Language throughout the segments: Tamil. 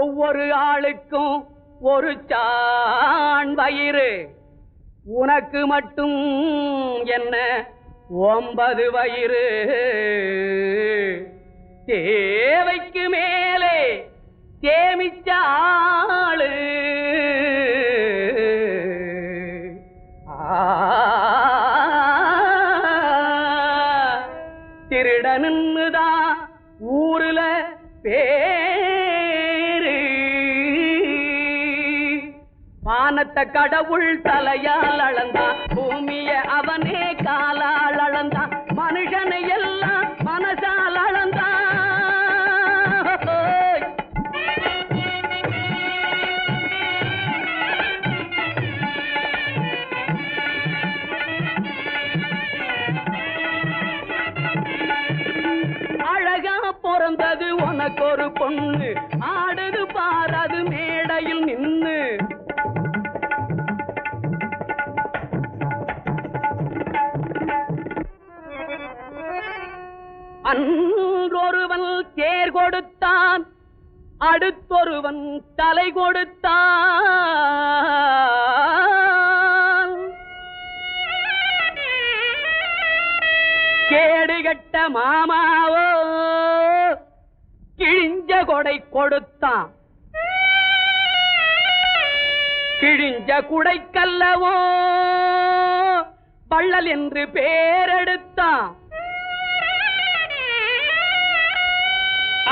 ஒவ்வொரு ஆளுக்கும் ஒரு சான் வயிறு. உனக்கு மட்டும் என்ன? ஒன்பது வயிறு. தேவைக்கு மேலே சேமிச்ச ஆளு. திருடனுன்னுதான் ஊருல பே வானத்த கடவுள் தலையால் அளந்தான் பூமிய அவனே காலால் அளந்தான் மனுஷனை எல்லாம் மனசால் அளந்தான் அழகா பிறந்தது உனக்கு ஒரு பொண்ணு ஆடுது அன்றொருவன் தேர் கொடுத்தான் அடுத்தொருவன் தலை கொடுத்தான். கேடுகட்ட மாமாவோ கிழிஞ்ச கொடை கொடுத்தான். கிழிஞ்ச குடைக்கல்லவோ பள்ளல் என்று பேரெடுத்தான்.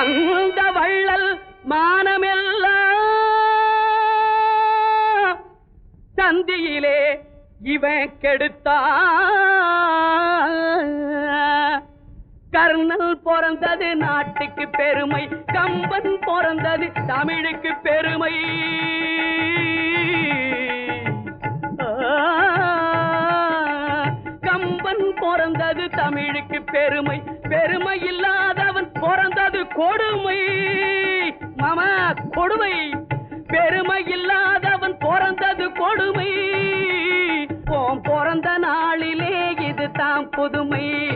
அந்த வள்ளல் மானமெல்லாம் சந்தியிலே இவன் கெடுத்தா. கர்ணல் பிறந்தது நாட்டுக்கு பெருமை கம்பன் பிறந்தது தமிழுக்கு பெருமை. கம்பன் பிறந்தது தமிழுக்கு பெருமை பெருமை இல்லாதவன் பிறந்தது கொடுமை. மாமா கொடுமை. பெருமை இல்லாதவன் பிறந்தது கொடுமை. போம் பிறந்த நாளிலே இது தான் புதுமை.